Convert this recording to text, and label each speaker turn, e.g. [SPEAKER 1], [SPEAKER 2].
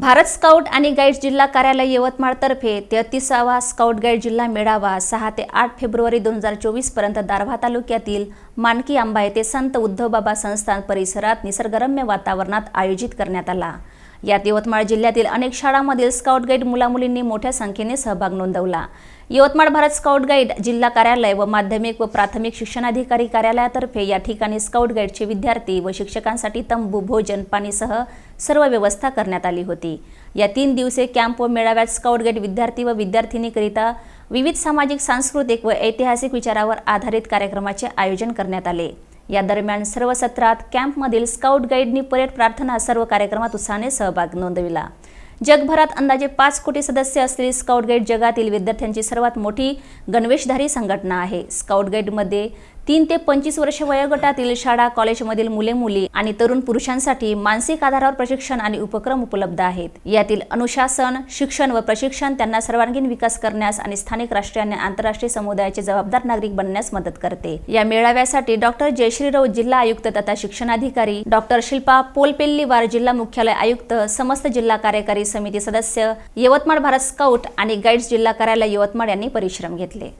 [SPEAKER 1] Bharat scout आणि guide जिल्हा कार्यालय यवतमाळतर्फे तेहतीसावा स्काउट गाईड जिल्हा मेळावा सहा ते आठ फेब्रुवारी दोन हजार चोवीसपर्यंत दारव्हा तालुक्यातील मानकी आंबा येथे संत उद्धवबाबा संस्थान परिसरात निसर्गरम्य वातावरणात आयोजित करण्यात आला. यात यवतमाळ जिल्ह्यातील अनेक शाळांमधील स्काउट गाईड मुलामुलींनी मोठ्या संख्येने सहभाग नोंदवला. यवतमाळ भारत स्काउट गाईड जिल्हा कार्यालय व माध्यमिक व प्राथमिक शिक्षणाधिकारी कार्यालयातर्फे या ठिकाणी स्काउट गाईडचे विद्यार्थी व शिक्षकांसाठी तंबू भोजन पाणीसह सर्व व्यवस्था करण्यात आली होती. या तीन दिवसीय कॅम्प व मेळाव्यात स्काउट गाईड विद्यार्थी व विद्यार्थिनीकरिता विविध सामाजिक सांस्कृतिक व ऐतिहासिक विचारावर आधारित कार्यक्रमाचे आयोजन करण्यात आले. या दरम्यान सर्व सत्रात कॅम्पमधील स्काउट गाईडनी परेड प्रार्थना सर्व कार्यक्रमात उत्साहाने सहभाग नोंदविला. जगभरात अंदाजे पाच कोटी सदस्य असलेली स्काउट गाईड जगातील विद्यार्थ्यांची सर्वात मोठी गणवेशधारी संघटना आहे. स्काउट गाईडमध्ये तीन ते पंचवीस वर्ष वयोगटातील शाळा कॉलेजमधील मुले मुली आणि तरुण पुरुषांसाठी मानसिक आधारावर प्रशिक्षण आणि उपक्रम उपलब्ध आहेत. यातील अनुशासन शिक्षण व प्रशिक्षण त्यांना सर्वांगीण विकास करण्यास आणि स्थानिक राष्ट्रीय आणि आंतरराष्ट्रीय समुदायाचे जबाबदार नागरिक बनण्यास मदत करते. या मेळाव्यासाठी डॉक्टर जयश्री राऊत जिल्हा आयुक्त तथा शिक्षणाधिकारी डॉक्टर शिल्पा पोलपेल्लीवार जिल्हा मुख्यालय आयुक्त समस्त जिल्हा कार्यकारी समिती सदस्य यवतमाळ भारत स्काउट आणि गाईड्स जिल्हा कार्यालय यवतमाळ यांनी परिश्रम घेतले.